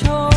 저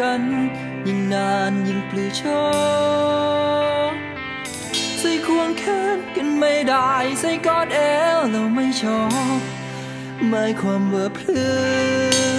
กัน ยิ่งนานยิ่งเปลือยชอใส่ควงแขนกันไม่ได้ใส่กอดแอลเราไม่ชอบหมายความว่าเพลือ